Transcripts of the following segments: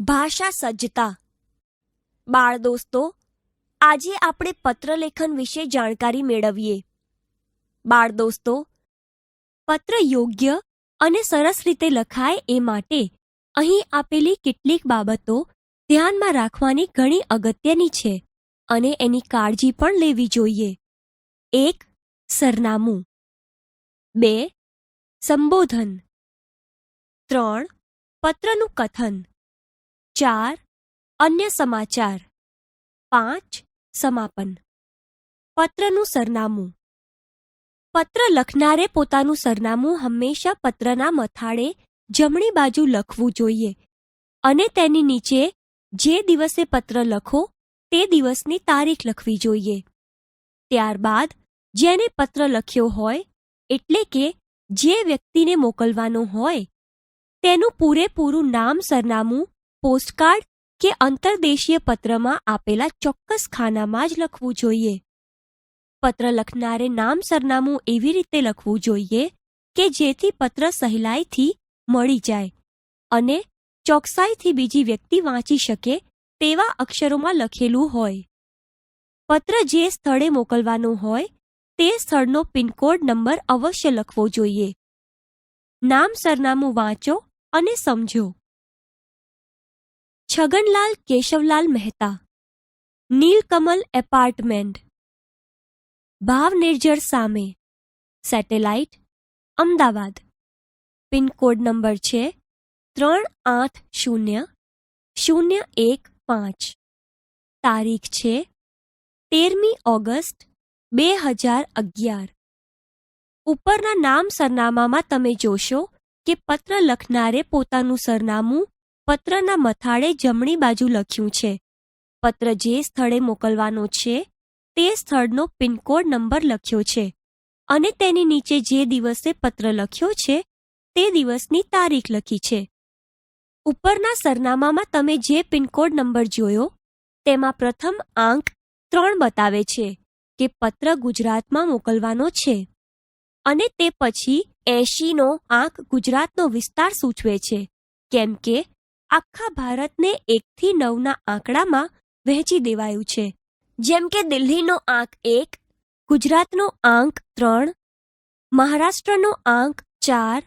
ભાષા સજ્જતા. બાળ દોસ્તો, આજે આપણે પત્રલેખન વિશે જાણકારી મેળવીએ. બાળ દોસ્તો, પત્ર યોગ્ય અને સરસ રીતે લખાય એ માટે અહીં આપેલી કેટલીક બાબતો ધ્યાનમાં રાખવાની ઘણી અગત્યની છે અને એની કાળજી પણ લેવી જોઈએ. એક, સરનામું. બે, સંબોધન. ત્રણ, પત્રનું કથન. ચાર, અન્ય સમાચાર. પાંચ, સમાપન. પત્રનું સરનામું. પત્ર લખનારે પોતાનું સરનામું હંમેશા પત્રના મથાળે જમણી બાજુ લખવું જોઈએ અને તેની નીચે જે દિવસે પત્ર લખો તે દિવસની તારીખ લખવી જોઈએ. ત્યારબાદ જેને પત્ર લખ્યો હોય, એટલે કે જે વ્યક્તિને મોકલવાનો હોય, તેનું પૂરેપૂરું નામ સરનામું પોસ્ટકાર્ડ કે અંતરદેશીય પત્રમાં આપેલા ચોક્કસ ખાનામાં જ લખવું જોઈએ. પત્ર લખનારે નામ સરનામું એવી રીતે લખવું જોઈએ કે જેથી પત્ર સહેલાઈથી મળી જાય અને ચોકસાઈથી બીજી વ્યક્તિ વાંચી શકે તેવા અક્ષરોમાં લખેલું હોય. પત્ર જે સ્થળે મોકલવાનું હોય તે સ્થળનો પિનકોડ નંબર અવશ્ય લખવો જોઈએ. નામ સરનામું વાંચો અને સમજો. છગનલાલ કેશવલાલ મહેતા, નીલકમલ એપાર્ટમેન્ટ. ભાવ નિર્જર સામે, સેટેલાઇટ, અમદાવાદ. પિનકોડ નંબર છે ત્રણ આઠ શૂન્ય શૂન્ય એક પાંચ. તારીખ છે તેરમી ઓગસ્ટ બે હજાર અગિયાર. ઉપરના નામ સરનામામાં તમે જોશો કે પત્ર લખનારે પોતાનું સરનામું પત્રના મથાળે જમણી બાજુ લખ્યું છે. પત્ર જે સ્થળે મોકલવાનો છે, તે સ્થળનો પિનકોડ નંબર લખ્યો છે. અને તેની નીચે જે દિવસે પત્ર લખ્યો છે, તે દિવસની તારીખ લખી છે. ઉપરના સરનામામાં તમે જે પિનકોડ નંબર જોયો, તેમાં પ્રથમ આંક ત્રણ બતાવે છે કે પત્ર ગુજરાતમાં મોકલવાનો છે. અને તે પછી એંશીનો આંક ગુજરાતનો વિસ્તાર સૂચવે છે. કેમ કે આખા ભારતને એકથી નવના આંકડામાં વહેંચી દેવાયું છે. જેમ કે દિલ્હીનો આંક એક, ગુજરાતનો આંક ત્રણ, મહારાષ્ટ્રનો આંક ચાર,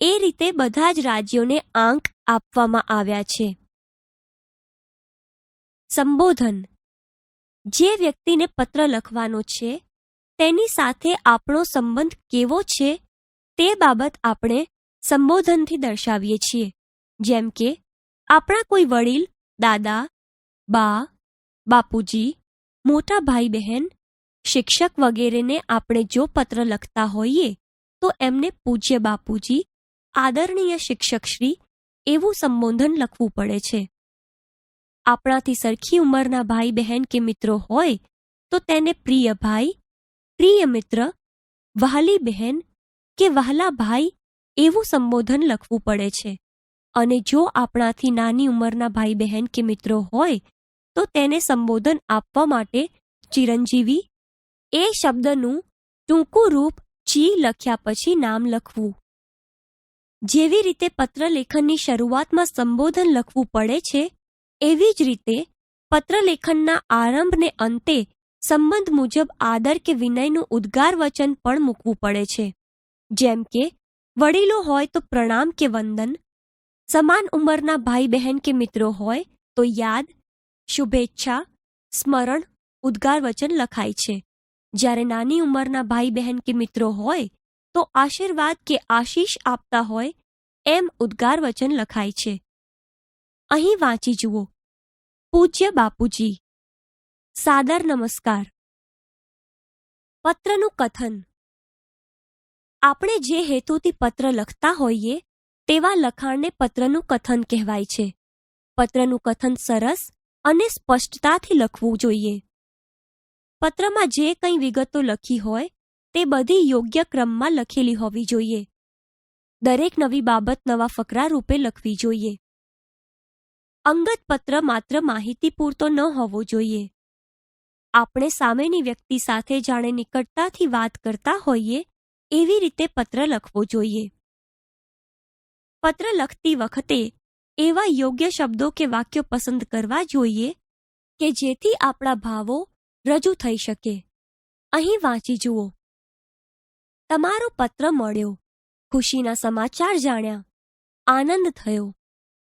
એ રીતે બધા જ રાજ્યોને આંક આપવામાં આવ્યા છે. સંબોધન. જે વ્યક્તિને પત્ર લખવાનો છે, તેની સાથે આપણો સંબંધ કેવો છે, તે બાબત આપણે સંબોધનથી દર્શાવીએ છીએ. જેમ કે, આપણા કોઈ વડીલ, દાદા, બા, બાપુજી, મોટા ભાઈ બહેન શિક્ષક વગેરેને આપણે જો પત્ર લખતા હોઈએ, તો એમને પૂજ્ય બાપુજી, આદરણીય શિક્ષકશ્રી એવું સંબોધન લખવું પડે છે. આપણાથી સરખી ઉંમરના ભાઈ બહેન કે મિત્રો હોય, તો તેને પ્રિય ભાઈ, પ્રિય મિત્ર, વહાલી બહેન કે વહાલા ભાઈ એવું સંબોધન લખવું પડે છે. અને જો આપણાથી નાની ઉંમરના ભાઈ બહેન કે મિત્રો હોય, તો તેને સંબોધન આપવા માટે ચિરંજીવી, એ શબ્દનું ટૂંકું રૂપ ચી લખ્યા પછી નામ લખવું. જેવી રીતે પત્રલેખનની શરૂઆતમાં સંબોધન લખવું પડે છે, એવી જ રીતે પત્રલેખનના આરંભને અંતે સંબંધ મુજબ આદર કે વિનયનું ઉદ્ગાર વચન પણ મૂકવું પડે છે. જેમ કે, વડીલો હોય તો પ્રણામ કે વંદન સમાન ઉંમરના ભાઈ બહેન કે મિત્રો હોય, તો યાદ, શુભેચ્છા, સ્મરણ, ઉદ્ગાર વચન લખાય છે. જ્યારે નાની ઉંમરના ભાઈ બહેન કે મિત્રો હોય, તો આશીર્વાદ કે આશીષ આપતા હોય, એમ ઉદ્ગાર વચન લખાય છે. અહીં વાંચી જુઓ. પૂજ્ય બાપુજી. સાદર નમસ્કાર. પત્રનું કથન. આપણે જે હેતુથી પત્ર લખતા હોઈએ તેવા લખાણને પત્રનું કથન કહેવાય છે. પત્રનું કથન સરસ અને સ્પષ્ટતાથી લખવું જોઈએ. પત્રમાં જે કંઈ વિગતો લખી હોય, તે બધી યોગ્ય ક્રમમાં લખેલી હોવી જોઈએ. દરેક નવી બાબત નવા ફકરા રૂપે લખવી જોઈએ. અંગત પત્ર માત્ર માહિતી પૂરતો ન હોવો જોઈએ. આપણે સામેની વ્યક્તિ સાથે જાણે નિકટતાથી વાત કરતા હોઈએ, એવી રીતે પત્ર લખવો જોઈએ. પત્ર લખતી વખતે એવા યોગ્ય શબ્દો કે વાક્યો પસંદ કરવા જોઈએ કે જેથી આપણા ભાવો રજૂ થઈ શકે. અહીં વાંચી જુઓ. તમારો પત્ર મળ્યો. ખુશીના સમાચાર જાણ્યા. આનંદ થયો.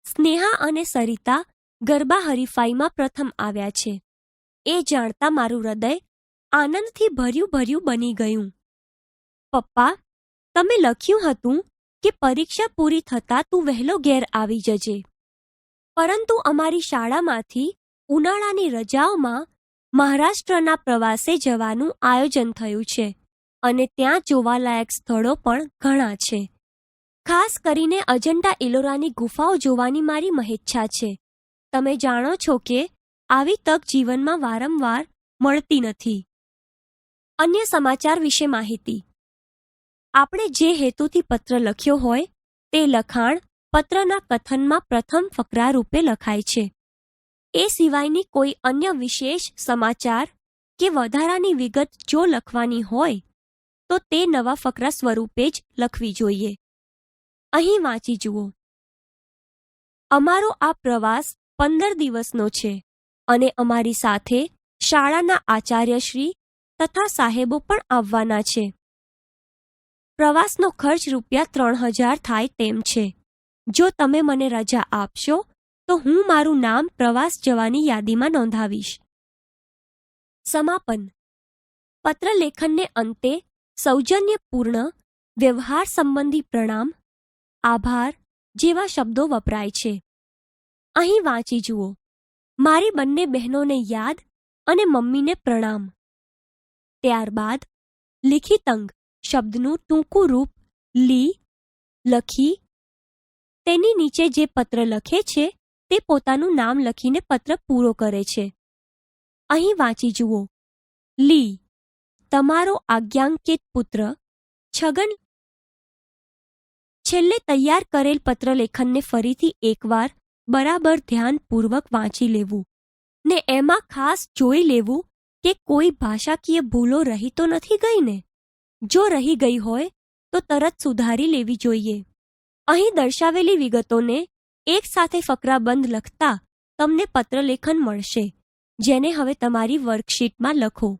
સ્નેહા અને સરિતા ગરબા હરીફાઈમાં પ્રથમ આવ્યા છે. એ જાણતા મારું હૃદય આનંદથી ભર્યું ભર્યું બની ગયું. પપ્પા, તમે લખ્યું હતું કે પરીક્ષા પૂરી થતાં તું વહેલો ઘેર આવી જજે. પરંતુ અમારી શાળામાંથી ઉનાળાની રજાઓમાં મહારાષ્ટ્રના પ્રવાસે જવાનું આયોજન થયું છે અને ત્યાં જોવાલાયક સ્થળો પણ ઘણા છે. ખાસ કરીને અજંટા ઇલોરાની ગુફાઓ જોવાની મારી મહેચ્છા છે. તમે જાણો છો કે આવી તક જીવનમાં વારંવાર મળતી નથી. અન્ય સમાચાર વિશે માહિતી. આપણે જે હેતુથી પત્ર લખ્યો હોય, તે લખાણ પત્રના કથનમાં પ્રથમ ફકરા રૂપે લખાય છે. એ સિવાયની કોઈ અન્ય વિશેષ સમાચાર કે વધારાની વિગત જો લખવાની હોય, તો તે નવા ફકરા સ્વરૂપે જ લખવી જોઈએ. અહીં વાંચી જુઓ. અમારો આ પ્રવાસ પંદર દિવસનો છે અને અમારી સાથે શાળાના આચાર્યશ્રી તથા સાહેબો પણ આવવાના છે. પ્રવાસનો ખર્ચ રૂપિયા ત્રણ હજાર થાય તેમ છે. જો તમે મને રજા આપશો, તો હું મારું નામ પ્રવાસ જવાની યાદીમાં નોંધાવીશ. સમાપન. પત્રલેખનને અંતે સૌજન્યપૂર્ણ, વ્યવહાર સંબંધી પ્રણામ, આભાર જેવા શબ્દો વપરાય છે. અહીં વાંચી જુઓ. મારી બંને બહેનોને યાદ અને મમ્મીને પ્રણામ. ત્યારબાદ લિખિતંગ શબ્દનું ટૂંકું રૂપ લી લખી, તેની નીચે જે પત્ર લખે છે, તે પોતાનું નામ લખીને પત્ર પૂરો કરે છે. અહીં વાંચી જુઓ. લી, તમારો આજ્ઞાંકિત પુત્ર, છગન, છેલ્લે તૈયાર કરેલ પત્રલેખનને ફરીથી એકવાર બરાબર ધ્યાનપૂર્વક વાંચી લેવું ને એમાં ખાસ જોઈ લેવું કે કોઈ ભાષાકીય ભૂલો રહી તો નથી ગઈ ને? જો રહી ગઈ હોય, તો તરત સુધારી લેવી જોઈએ. અહીં દર્શાવેલી વિગતોને એક સાથે ફકરાબંધ લખતા તમને પત્રલેખન મળશે, જેને હવે તમારી વર્કશીટમાં લખો.